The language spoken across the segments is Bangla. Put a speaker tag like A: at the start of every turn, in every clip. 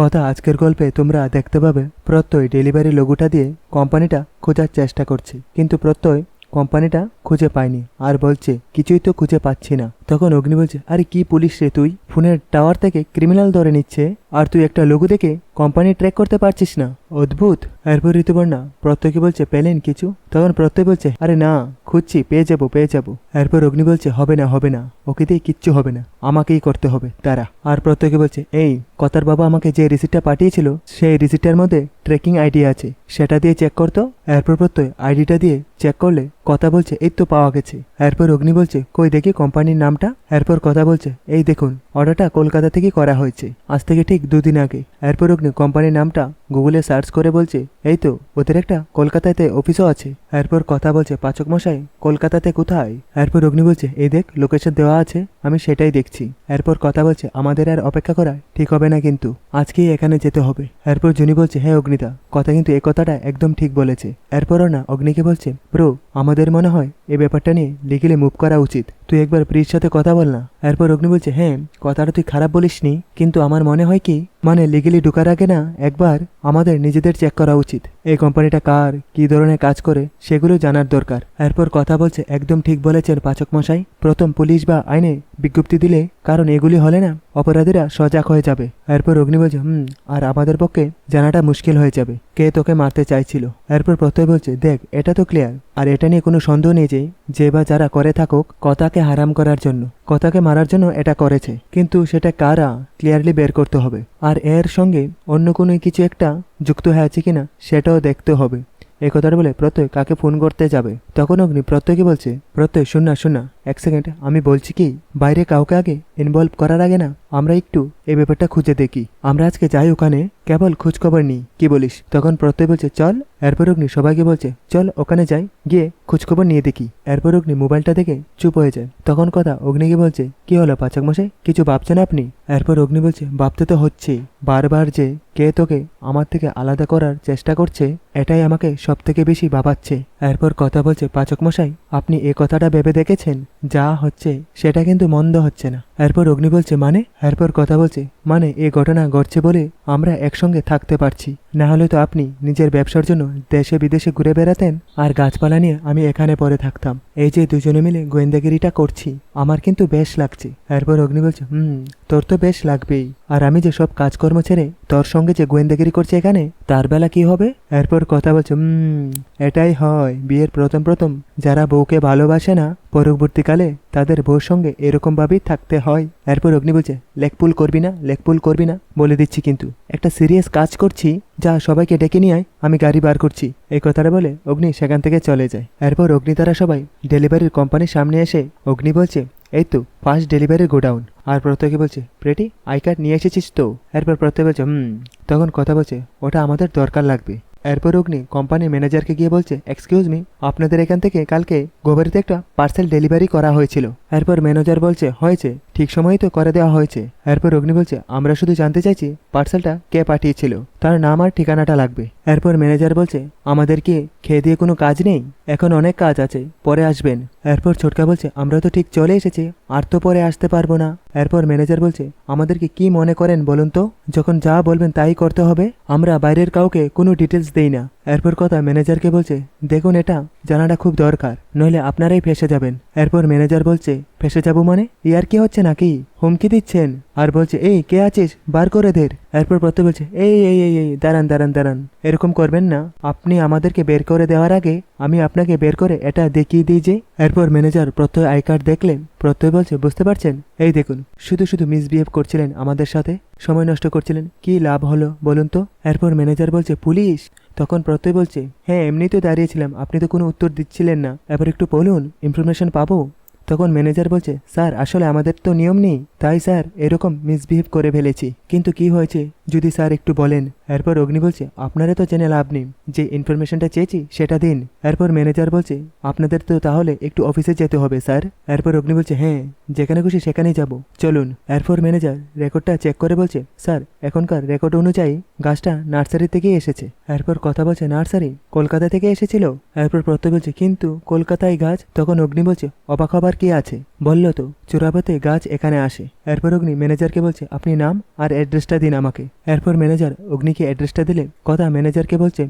A: কথা আজকের গল্পে তোমরা দেখতে পাবে, প্রত্যয় ডেলিভারি লঘুটা দিয়ে কোম্পানিটা খোঁজার চেষ্টা করছে। কিন্তু প্রত্যয় কোম্পানিটা খুঁজে পায়নি, আর বলছে, কিছুই তো খুঁজে পাচ্ছি না। তখন অগ্নি বলছে, আরে কি পুলিশ রে তুই? ফোনের টাওয়ার থেকে ক্রিমিনাল ধরে নিচ্ছে। আর তুই একটা লোগো দেখে কোম্পানি ট্র্যাক করতে পারছিস না। অদ্ভুত! এরপর ঋতুবর্ণা প্রত্যয়কে বলছে, পেলেন কিছু? তখন প্রত্যয় বলছে, আরে না, খুঁজছি, পেয়ে যাব পেয়ে যাব। এরপর অগ্নি বলছে, হবে না হবে না ওকে দিয়ে কিচ্ছু হবে না, আমাকেই করতে হবে তারা আর প্রত্যয়কে বলছে, এই, কথার বাবা আমাকে যে রিসিপ্টটা পাঠিয়েছিল, সেই রিসিপ্টের মধ্যে ট্রেকিং আইডি আছে, সেটা দিয়ে চেক করতো এরপর প্রত্যয় আইডিটা দিয়ে চেক করলে কথা বলছে, এই তো পাওয়া গেছে। এরপর অগ্নি বলছে, কই দেখি কোম্পানির নামটা? এরপর কথা বলছে, এই দেখুন, অর্ডারটা কলকাতা থেকে করা হয়েছে, আজ থেকে ঠিক দুদিন আগে। এরপর অগ্নি কোম্পানির নামটা গুগলে সার্চ করে বলছে, এই তো, ওদের একটা কলকাতাতে অফিসও আছে। এরপর কথা বলছে পাচক মশাই, কলকাতাতে কোথায়? এরপর অগ্নি বলছে, এই দেখ, লোকেশন দেওয়া আছে। আমি সেটাই দেখছি। এরপর কথা বলছে, আমাদের আর অপেক্ষা করা ঠিক হবে না কিন্তু। আজকেই এখানে যেতে হবে। এরপর জুনি বলছে হ্যাঁ অগ্নিদা। কথা কিন্তু এ কথাটা একদম ঠিক বলেছে। এরপরও না, অগ্নিকে বলছে, ব্রো, আমাদের মনে হয় এই ব্যাপারটা নিয়ে লিগেলে মুভ করা উচিত। তুই একবার প্রির সাথে কথা বল না। এরপর অগ্নি বলছে হ্যাঁ কথাটা তুই খারাপ বলিসনি, কিন্তু আমার মনে হয় কি মানে লিগেলি ঢুকার আগে না একবার আমাদের নিজেদের চেক করা উচিত। এই কোম্পানিটা কার, কি ধরনের কাজ করে, সেগুলো জানার দরকার। এরপর কথা বলছে, একদম ঠিক বলেছেন পাচক মশাই। প্রথম পুলিশ বা আইনে বিজ্ঞপ্তি দিলে কারণ এগুলি হলে না অপরাধীরা সজাগ হয়ে যাবে। এরপর অগ্নি বলছে, হুম, আর আমাদের পক্ষে জানাটা মুশকিল হয়ে যাবে। কে তোকে মারতে চাইছিল? এরপর প্রত্যয় বলছে, দেখ, এটা তো ক্লিয়ার আর এটা নিয়ে কোনো সন্দেহ নেই যে যে বা যারা করে থাকুক, কথাকে হারাম করার জন্য, কথাকে মারার জন্য এটা করেছে। কিন্তু সেটা কারা ক্লিয়ারলি বের করতে হবে। আর এর সঙ্গে অন্য কোনো কিছু একটা যুক্ত হয়ে আছে কিনা, সেটাও দেখতে হবে। এই কথাটা বলে প্রত্যয় কাকে ফোন করতে যাবে? তখন অগ্নি প্রত্যয়কে বলছে, প্রত্যয়, শোন না শোন না, এক সেকেন্ড, আমি বলছি কি, বাইরে কাউকে আগে ইনভলভ করার আগে না, আমরা একটু এই ব্যাপারটা খুঁজে দেখি। আমরা আজকে যাই ওখানে, কেবল খোঁজখবর নিই। কি বলিস? তখন প্রত্যয় বলছে, চল। এরপর অগ্নি সবাইকে বলছে, চল, ওখানে যাই, গিয়ে খোঁজখবর নিয়ে দেখি। এরপর অগ্নি মোবাইলটা দেখে চুপ হয়ে যায়। তখন কথা অগ্নিকে বলছে, কি হলো পাচক মশাই? কিছু ভাবছেন আপনি? এরপর অগ্নি বলছে, ভাবতে তো হচ্ছেই বারবার যে কে তোকে আমার থেকে আলাদা করার চেষ্টা করছে, এটাই আমাকে সব থেকে বেশি ভাবাচ্ছে। এরপর কথা বলছে, পাচক মশাই, আপনি এ কথাটা ভেবে দেখেছেন? যা হচ্ছে, সেটা কিন্তু মন্দ হচ্ছে না। এরপর অগ্নি বলছে মানে? এরপর কথা বলছে মানে এ ঘটনা ঘটছে বলে আমরা একসঙ্গে থাকতে পারছি। না হলে তো আপনি নিজের ব্যবসার জন্য দেশে বিদেশে ঘুরে বেড়াতেন, আর গাছপালা নিয়ে আমি এখানে পরে থাকতাম। এই যে দুজনে মিলে গোয়েন্দাগিরিটা করছি, আমার কিন্তু বেশ লাগছে। এরপর অগ্নি বলছে, হুম, তোর তো বেশ লাগবেই। আর আমি যে সব কাজকর্ম ছেড়ে তোর সঙ্গে যে গোয়েন্দাগিরি করছি এখানে, তার বেলা কি হবে? এরপর কথা বলছে, হুম, এটাই হয়। বিয়ের প্রথম প্রথম যারা বউকে ভালোবাসে না, পরবর্তীকালে তাদের বউর সঙ্গে এরকমভাবেই থাকতে হয়। এরপর অগ্নি বলছে লেকপুল করবি না লেকপুল করবি না, বলে দিচ্ছি কিন্তু। একটা সিরিয়াস কাজ করছি, যা সবাইকে ডেকে নিয়ে আয়, আমি গাড়ি বার করছি। এই কথাটা বলে অগ্নি সেখান থেকে চলে যায়। এরপর অগ্নি তারা সবাই ডেলিভারির কোম্পানির সামনে এসে অগ্নি বলছে, এই তো, ফার্স্ট ডেলিভারির গোডাউন। আর প্রত্যেকে বলছে, প্রেটি, আই কার্ড নিয়ে এসেছিস তো? এরপর প্রত্যেক বলছে, হুম। তখন কথা বলছে, ওটা আমাদের দরকার লাগবে। এরপর অগ্নি কোম্পানির ম্যানেজারকে গিয়ে বলছে এক্সকিউজ মি আপনাদের এখান থেকে কালকে গোবরিতে একটা পার্সেল ডেলিভারি করা হয়েছিল। এরপর ম্যানেজার বলছে, হয়েছে, ঠিক সময়ই তো করে দেওয়া হয়েছে। এরপর অগ্নি বলছে, আমরা শুধু জানতে চাইছি, পার্সেলটা কে পাঠিয়েছিল? তার নাম আর ঠিকানাটা লাগবে। এরপর ম্যানেজার বলছে, আমাদের কি খেয়ে দিয়ে কোনো কাজ নেই? এখন অনেক কাজ আছে, পরে আসবেন। এরপর ছোটকা বলছে, আমরা তো ঠিক চলে এসেছি, আর তো পরে আসতে পারব না। এরপর ম্যানেজার বলছে আমাদেরকে কি মনে করেন বলুন তো? যখন যা বলবেন তাই করতে হবে, আমরা বাইরের কাউকে কোনো ডিটেলস দেই না। এরপর কথা ম্যানেজারকে বলছে, দেখুন এটা জানাটা খুব দরকার, নইলে আপনারাই ফেসে যাবেন। এরপর ম্যানেজার বলছে, ফেসে যাব মানে? ইয়ার কি হচ্ছে নাকি? হুমকি দিচ্ছেন? আর বলছে, এই, কে আছিস? বার করে দের এরপর প্রত্যেক বলছে, এই এই এই এই, দাঁড়ান দাঁড়ান দাঁড়ান। এরকম করবেন না। আপনি আমাদেরকে বের করে দেওয়ার আগে আমি আপনাকে বের করে এটা দেখিয়ে দিই যে এরপর ম্যানেজার প্রত্যয় আই কার্ড দেখলেন। প্রত্যয় বলছে, বুঝতে পারছেন? এই দেখুন, শুধু শুধু মিসবিহেভ করছিলেন আমাদের সাথে। সময় নষ্ট করছিলেন। কি লাভ হলো বলুন তো? এরপর ম্যানেজার বলছে, পুলিশ? তখন প্রত্যয় বলছে হ্যাঁ এমনি তো দাঁড়িয়েছিলাম। আপনি তো কোনো উত্তর দিচ্ছিলেন না। এবার একটু বলুন ইনফরমেশন পাবো? তখন ম্যানেজার বলছে, স্যার, আসলে আমাদের তো নিয়ম নেই। তাই, স্যার, এরকম মিসবিহেভ করে ফেলেছি। কিন্তু কি হয়েছে? যদি স্যার একটু বলেন। এরপর অগ্নি বলছে, আপনারা তো জেনে লাভ নেই। যে ইনফরমেশনটা চেয়েছি, সেটা দিন। এরপর ম্যানেজার বলছে, আপনাদের তো তাহলে একটু অফিসে যেতে হবে, স্যার। এরপর অগ্নি বলছে হ্যাঁ যেখানে খুশি সেখানেই যাব। চলুন। এরপর ম্যানেজার রেকর্ডটা চেক করে বলছে, স্যার, এখনকার রেকর্ড অনুযায়ী গাছটা নার্সারি থেকেই এসেছে। এরপর কথা বলছে নার্সারি কলকাতা থেকে এসেছিল? এরপর প্রত্যয় বলছে, কিন্তু কলকাতায় গাছ? তখন অগ্নি বলছে, অবাক হবার কি আছে। বলল তো চোরাপথে গাছ এখানে আসে। এরপর অগ্নি ম্যানেজারকে বলছে, আপনি নাম আর অ্যাড্রেসটা দিন আমাকে। এরপর ম্যানেজার অগ্নিকে অ্যাড্রেসটা দিলে কথা ম্যানেজারকে বলছে,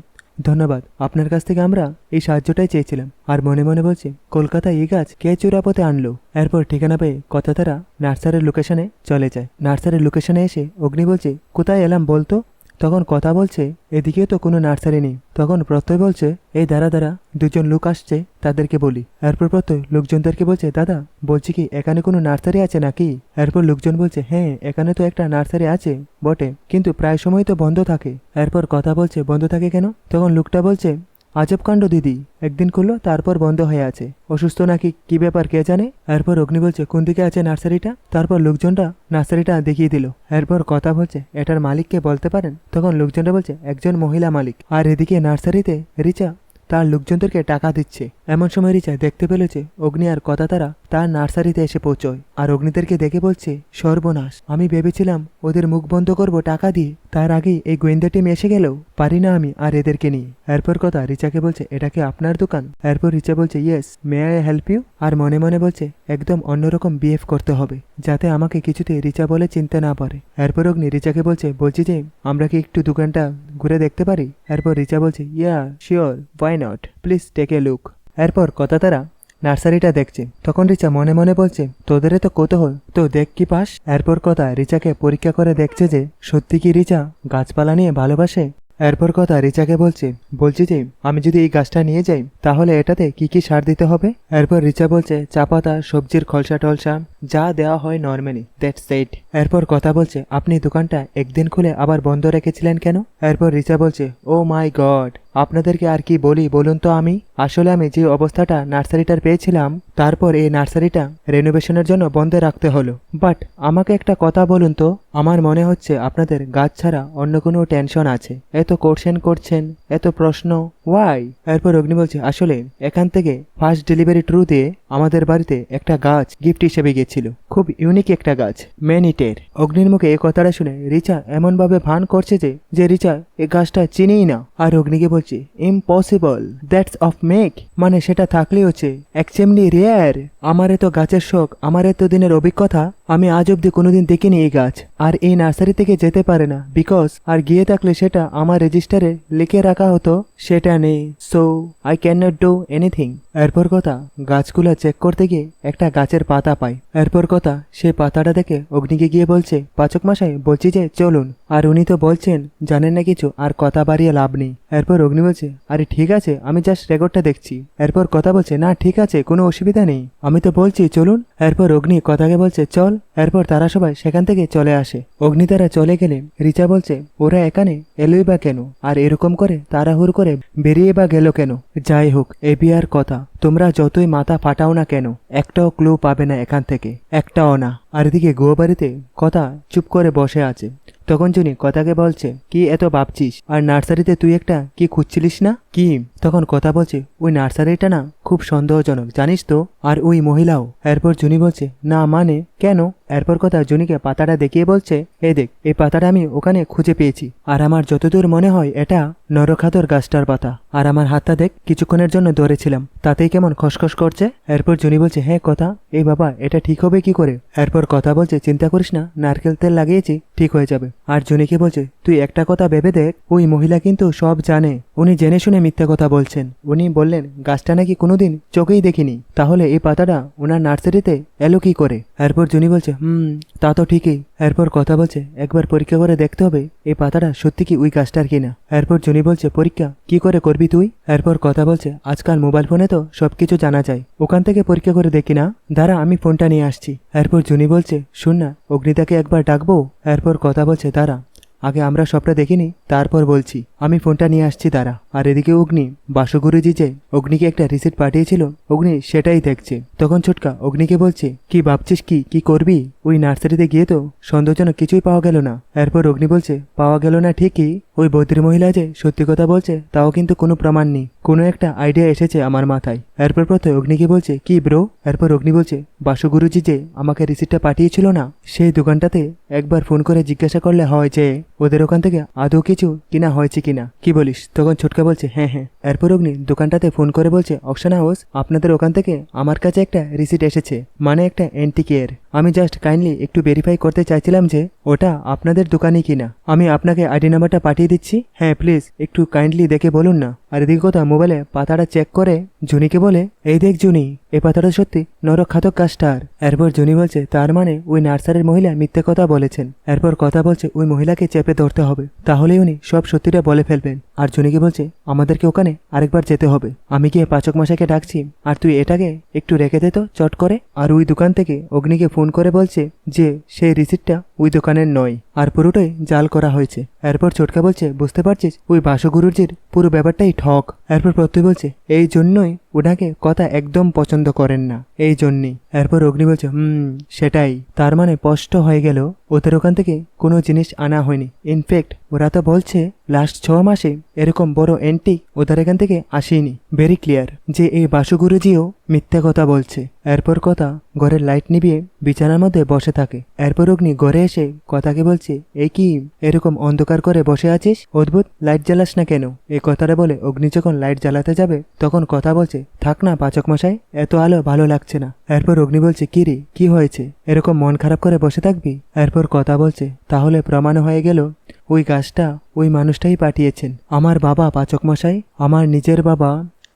A: ধন্যবাদ, আপনার কাছ থেকে আমরা এই সাহায্যটাই চেয়েছিলাম। আর মনে মনে বলছে, কলকাতায় এই গাছ কে চোরাপথে আনলো? এরপর ঠিকানা পেয়ে কথা তারা নার্সারির লোকেশনে চলে যায়। নার্সারির লোকেশনে এসে অগ্নি বলছে, কোথায় এলাম বলতো? তখন কথা বলছে, এদিকে তো কোনো নার্সারি নেই। তখন প্রত্যয় বলছে, এই দ্বারা দাঁড়া, দুজন লোক আসছে, তাদেরকে বলি। এরপর প্রত্যয় লোকজনদেরকে বলছে, দাদা, বলছি কি, এখানে কোনো নার্সারি আছে নাকি? এরপর লোকজন বলছে হ্যাঁ এখানে তো একটা নার্সারি আছে, বটে, কিন্তু প্রায় সময় তো বন্ধ থাকে। এরপর কথা বলছে, বন্ধ থাকে কেন? তখন লোকটা বলছে আজব কাণ্ড, দিদি। একদিন খুললো তারপর বন্ধ হয়ে আছে। অসুস্থ নাকি, কি ব্যাপার কে জানে? এরপর অগ্নি বলছে, কোন দিকে আছে নার্সারিটা? তারপর লোকজনটা নার্সারিটা দেখিয়ে দিল। এরপর কথা বলছে, এটার মালিককে বলতে পারেন? তখন লোকজনটা বলছে, একজন মহিলা মালিক। আর এদিকে নার্সারিতে রিচা, তার লোকজনদেরকে টাকা দিচ্ছে। এমন সময় রিচা দেখতে পেলেছে অগ্নি আর কথা তারা তার নার্সারিতে এসে পৌঁছয়। আর অগ্নিদেরকে দেখে বলছে, সর্বনাশ। আমি ভেবেছিলাম, ওদের মুখ বন্ধ করব টাকা দিয়ে তার আগেই এই গোয়েন্দা টিম এসে গেলেও পারি না আমি আর এদেরকে নিয়ে। এরপর কথা রিচাকে বলছে, এটা কি আপনার দোকান? এরপর রিচা বলছে, yes may I help you আর মনে মনে বলছে, একদম অন্যরকম বিহেভ করতে হবে, যাতে আমাকে কিছুতে রিচা বলে চিনতে না পারে। এরপর অগ্নি রিচাকে বলছে, বলছি যে, আমরা কি একটু দোকানটা ঘুরে দেখতে পারি? এরপর রিচা বলছে yeah sure why not please take a look এরপর কথা তারা নার্সারিটা দেখছে। তখন রিচা মনে মনে বলছে, তোদের তো কৌতূহল, তো দেখ কি পাস? এরপর কথা রিচাকে পরীক্ষা করে দেখছে যে, সত্যি কি রিচা গাছপালা নিয়ে ভালোবাসে? এরপর কথা রিচাকে বলছে, বলছি যে, আমি যদি এই গাছটা নিয়ে যাই, তাহলে এটাতে কি কি সার দিতে হবে? এরপর রিচা বলছে, চা পাতা, সবজির খলসা টলসা যা দেওয়া হয় নর্মালি দ্যাটস সেট এরপর কথা বলছে, আপনি দোকানটা একদিন খুলে আবার বন্ধ রেখেছিলেন কেন? এরপর রিচা বলছে ও মাই গড আপনাদেরকে আর কি বলি বলুন তো আমি? আসলে আমি যে অবস্থাটা নার্সারিটার পেয়েছিলাম, তারপর এই নার্সারিটা রেনোভেশনের জন্য বন্ধ রাখতে হলো। বাট আমাকে একটা কথা বলুন তো, আমার মনে হচ্ছে আপনাদের গাছ ছাড়া অন্য কোনো টেনশন আছে। এত কোশ্চেন করছেন, এত প্রশ্ন ওয়াই এরপর অগ্নি বলছে, আসলে এখান থেকে ফার্স্ট ডেলিভারি ট্রু দিয়ে আমাদের বাড়িতে একটা গাছ গিফট হিসেবে গিয়েছিল। খুব ইউনিক একটা গাছ ম্যানিটের অগ্নির মুখে এই কথাটা শুনে রিচা এমনভাবে ভান করছে যে যে রিচা এই গাছটা চিনিই না। আর অগ্নিকে বলছে ইম্পসিবল দ্যাটস অফ মেক মানে সেটা থাকলেই হচ্ছে এক্সেমলি রেয়ার আমার এত গাছের শখ, আমার এত দিনের অভিজ্ঞতা আমি আজ অব্দি কোনোদিন দেখিনি এই গাছ, আর এই নার্সারি থেকে যেতে পারে না বিকজ আর গিয়ে থাকলে সেটা আমার রেজিস্টারে লিখে রাখা হতো, সেটা নেই। So I can not do anything এরপর কথা, গাছগুলো চেক করতে গিয়ে একটা গাছের পাতা পাই। এরপর কথা, সে পাতাটা দেখে অগ্নিকে গিয়ে বলছে, পাচক মশাই, বলছি যে, চলুন। আর উনি তো বলছেন, জানেন না কিছু, আর কথা বাড়িয়ে লাভ নেই। এরপর অগ্নি বলছে, আরে ঠিক আছে, আমি জাস্ট রেকর্ডটা দেখছি। এরপর কথা বলছে, না, ঠিক আছে, কোনো অসুবিধা নেই। আমি তো বলছি, চলুন। এরপর অগ্নি কথাকে বলছে, চল। এরপর তারা সবাই সেখান থেকে চলে আসে। অগ্নি তারা চলে গেলে রিচা বলছে, ওরা এখানে এলোই বা কেন? আর এরকম করে তাড়াহুড় করে বেরিয়ে বা গেল কেন? যাই হোক, এ বিয়ার কথা। তোমরা যতই মাথা ফাটাও না কেন, একটাও ক্লু পাবে না এখান থেকে। একটাও না। আর এদিকে বাড়িতে কথা চুপ করে বসে আছে। তখন জুনি কথাকে বলছে, কি এত ভাবছিস? আর নার্সারিতে তুই একটা কি খুঁজছিলিস না? কি? তখন কথা বলছে, ওই নার্সারিটা না খুব সন্দেহজনক, জানিস তো? আর ওই মহিলাও? এরপর জুনি বলছে, না মানে? কেন? এরপর কথা জুনিকে পাতাটা দেখিয়ে বলছে, এই দেখ, এই পাতাটা আমি ওখানে খুঁজে পেয়েছি। আর আমার যতদূর মনে হয়, এটা নরখাদর গাছটার পাতা। আর আমার হাতটা দেখ, কিছুক্ষণের জন্য ধরেছিলাম। তাতেই কেমন খসখস করছে। এরপর জুনি বলছে হ্যাঁ কথা। এই বাবা, এটা ঠিক হবে কি করে? এরপর কথা বলছে, চিন্তা করিস না, নারকেল তেল লাগিয়েছি, ঠিক হয়ে যাবে। আর জুনিকে বলছে, তুই একটা কথা ভেবে দেখ, ওই মহিলা কিন্তু সব জানে। উনি জেনে শুনে মিথ্যা কথা বলছেন। উনি বললেন, গাছটা নাকি কোনোদিন চোখেই দেখিনি। তাহলে এই পাতাটা ওনার নার্সারিতে এলো কি করে? এরপর জুনি বলছে হুম, তা তো ঠিকই। এরপর কথা বলছে, একবার পরীক্ষা করে দেখতে হবে এই পাতাটা সত্যি কি ওই গাছটার কিনা। এরপর জুনি বলছে, পরীক্ষা? কি করে করবি তুই? এরপর কথা বলছে, আজকাল মোবাইল ফোনে তো সবকিছু জানা যায়। ওখান থেকে পরীক্ষা করে দেখি না। দাঁড়া, আমি ফোনটা নিয়ে আসছি। এরপর জুনি বলছে, শুন না অগ্নিতাকে একবার ডাকবো। এরপর কথা বলছে, দাঁড়া, আগে আমরা সবটা দেখিনি, তারপর বলছি। আমি ফোনটা নিয়ে আসছি তারা আর এদিকে অগ্নি, বাসগুরুজি যে অগ্নিকে একটা রিসিট পাঠিয়েছিল, অগ্নি সেটাই দেখছে। তখন ছোটকা অগ্নিকে বলছে, কি ভাবছিস কি? কি করবি? ওই নার্সারিতে গিয়ে তো সন্দেহজনক কিছুই পাওয়া গেল না। এরপর অগ্নি বলছে, পাওয়া গেল না ঠিকই। ওই বদ্রী মহিলা যে সত্যি কথা বলছে, তাও কিন্তু কোনো প্রমাণ নেই। কোনো একটা আইডিয়া এসেছে আমার মাথায়। এরপর প্রথমে অগ্নিকে বলছে, কি ব্রো এরপর অগ্নি বলছে, বাসুগুরুজি যে আমাকে রিসিটটা পাঠিয়েছিল না, সেই দোকানটাতে একবার ফোন করে জিজ্ঞাসা করলে হয় যে ওদের ওখান থেকে আদৌ কিছু কিনা হয়েছে কিনা? কি বলিস? তখন ছোটকা বলছে হ্যাঁ হ্যাঁ। এরপর অগ্নি দোকানটাতে ফোন করে বলছে, অকশন হাউস, আপনাদের ওখান থেকে আমার কাছে একটা রিসিট এসেছে। মানে একটা অ্যান্টিকের আমি জাস্ট কাইন্ডলি একটু ভেরিফাই করতে চাইছিলাম যে ওটা আপনাদের দোকানই কিনা। আমি আপনাকে আইডি নাম্বারটা পাঠিয়ে দিচ্ছি। হ্যাঁ প্লিজ একটু কাইন্ডলি দেখে বলুন না। আর এদিকে কথা মোবাইলে পাতাটা চেক করে জুনিকে বলে, এই দেখ জুনি এই পাতাটা সত্যি নরখাতক কাস্টার। এরপর জুনি বলছে, তার মানে ওই নার্সারির মহিলা মিথ্যে কথা বলেছেন। এরপর কথা বলছে, ওই মহিলাকে চেপে ধরতে হবে। তাহলেই উনি সব সত্যিটা বলে ফেলবেন। আর জুনিকে বলছে, আমাদেরকে ওখানে আরেকবার যেতে হবে। আমি গিয়ে পাচক মশাইকে ডাকছি। আর তুই এটাকে একটু রেখে দে তো চট করে। আর ওই দোকান থেকে অগ্নিকে ফোন করে বলছে যে সেই রিসিপ্টটা ওই দোকানের নয়। আর পুরোটাই জাল করা হয়েছে। এরপর ছোটকা বলছে, বুঝতে পারছিস, ওই বাসগুরুজির পুরো ব্যাপারটাই ঠক। এরপর প্রত্যয় বলছে, এই জন্যই ওনাকে কথা একদম পছন্দ করেন না, এই জন্যই। এরপর অগ্নি বলছে, হুম, সেটাই। তার মানে স্পষ্ট হয়ে গেল, ওদের ওখান থেকে কোনো জিনিস আনা হয়নি। ইনফ্যাক্ট ওরা তো বলছে, লাস্ট ছ মাসে এরকম বড় অ্যান্টিক ওদের এখান থেকে আসেনি। ভেরি ক্লিয়ার যে এই বাসুগুরুজিও মিথ্যা কথা বলছে। এরপর কথা ঘরের লাইট নিভিয়ে বিছানার মধ্যে বসে থাকে। এরপর অগ্নি ঘরে এসে কথাকে বলছে এই কি? এরকম অন্ধকার করে বসে আছিস? অদ্ভুত, লাইট জ্বালাস না কেন? এই কথাটা বলে অগ্নি যখন লাইট জ্বালাতে যাবে, তখন কথা বলছে, থাক না, পাচক মশাই, এত আলো ভালো লাগছে না। এরপর অগ্নি বলছে, কি রে, কি হয়েছে? এরকম মন খারাপ করে বসে থাকবি? এরপর কথা বলছে, তাহলে প্রমাণ হয়ে গেল, ওই গাছটা ওই মানুষটাই পাঠিয়েছেন। আমার বাবা, পাচক মশাই, আমার নিজের বাবা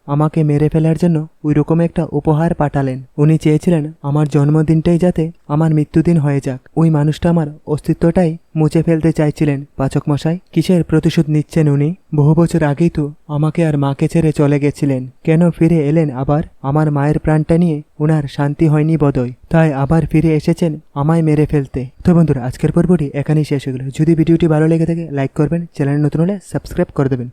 A: আমাকে মেরে ফেলার জন্য ওই রকম একটা উপহার পাঠালেন। উনি চেয়েছিলেন আমার জন্মদিনটাই যাতে আমার মৃত্যুদিন হয়ে যাক। ওই মানুষটা আমার অস্তিত্বটাই মুছে ফেলতে চাইছিলেন। পাচক মশাই, কিসের প্রতিশোধ নিচ্ছেন উনি? বহু বছর আগেই তো আমাকে আর মাকে ছেড়ে চলে গেছিলেন। কেন ফিরে এলেন আবার? আমার মায়ের প্রাণটা নিয়ে ওনার শান্তি হয়নি বদয় তাই আবার ফিরে এসেছেন আমায় মেরে ফেলতে। তো বন্ধুরা, আজকের পর্বটি এখানেই শেষ হয়ে গেল। যদি ভিডিওটি ভালো লেগে থাকে, লাইক করবেন। চ্যানেল নতুন হলে সাবস্ক্রাইব করে দেবেন।